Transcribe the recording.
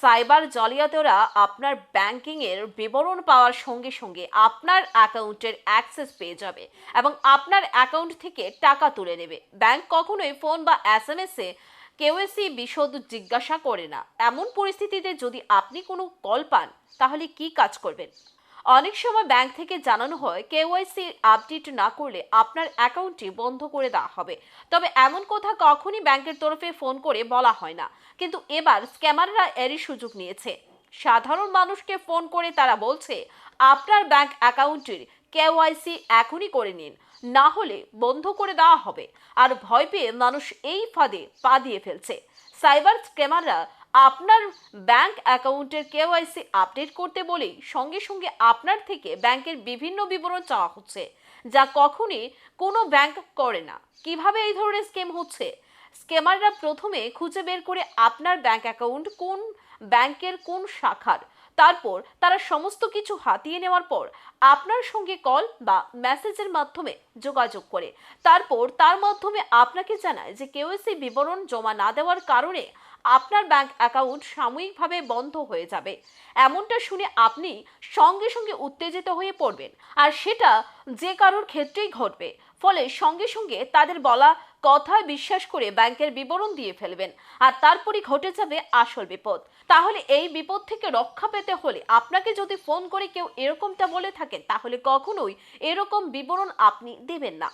Cyber জালিয়াতরা আপনার ব্যাংকিংয়ের বিবরণ পাওয়ার সঙ্গে সঙ্গে আপনার অ্যাকাউন্টের অ্যাক্সেস পেয়ে যাবে এবং আপনার অ্যাকাউন্ট থেকে টাকা তুলে নেবে। ব্যাংক কখনোই ফোন বা এস এম এসে কেওএসি বিশদ জিজ্ঞাসা করে না। এমন পরিস্থিতিতে যদি আপনি কোনো কল পান, তাহলে কি কাজ করবেন? অনেক সময় ব্যাংক থেকে জানানো হয় কেওয়াইসি আপডেট না করলে আপনার অ্যাকাউন্টটি বন্ধ করে দেওয়া হবে। তবে এমন কথা কখনই ব্যাংকের তরফে ফোন করে বলা হয় না। কিন্তু এবার স্ক্যামাররা এরই সুযোগ নিয়েছে। সাধারণ মানুষকে ফোন করে তারা বলছে, আপনার ব্যাংক অ্যাকাউন্টের কেওয়াইসি এখনই করে নিন, না হলে বন্ধ করে দেওয়া হবে। আর ভয় পেয়ে মানুষ এই ফাঁদে পা দিয়ে ফেলছে। সাইবার স্ক্যামাররা আপনার ব্যাংক অ্যাকাউন্টের কেওয়াইসি আপডেট করতে বলেই সঙ্গে সঙ্গে আপনার থেকে ব্যাংকের বিভিন্ন বিবরণ চাওয়া হচ্ছে, যা কখনই কোনো ব্যাংক করে না। কীভাবে এই ধরনের স্কেম হচ্ছে? স্কেমাররা প্রথমে খুঁজে বের করে আপনার ব্যাংক অ্যাকাউন্ট কোন ব্যাংকের কোন শাখার। তারপর তারা সমস্ত কিছু হাতিয়ে নেওয়ার পর আপনার সঙ্গে কল বা মেসেজের মাধ্যমে যোগাযোগ করে। তারপর তার মাধ্যমে আপনাকে জানায় যে কেওএসি বিবরণ জমা না দেওয়ার কারণে আপনার ব্যাংক অ্যাকাউন্ট সাময়িকভাবে বন্ধ হয়ে যাবে। এমনটা শুনে আপনি সঙ্গে সঙ্গে উত্তেজিত হয়ে পড়বেন। আর সেটা যে কারোর ক্ষেত্রেই ঘটবে। ফলে সঙ্গে সঙ্গে তাদের বলা কথায় বিশ্বাস করে ব্যাংকের বিবরণ দিয়ে ফেলবেন। আর তারপরই ঘটে যাবে আসল বিপদ। তাহলে এই বিপদ থেকে রক্ষা পেতে হলে আপনাকে যদি ফোন করে কেউ এরকমটা বলে থাকেন, তাহলে কখনোই এরকম বিবরণ আপনি দেবেন না।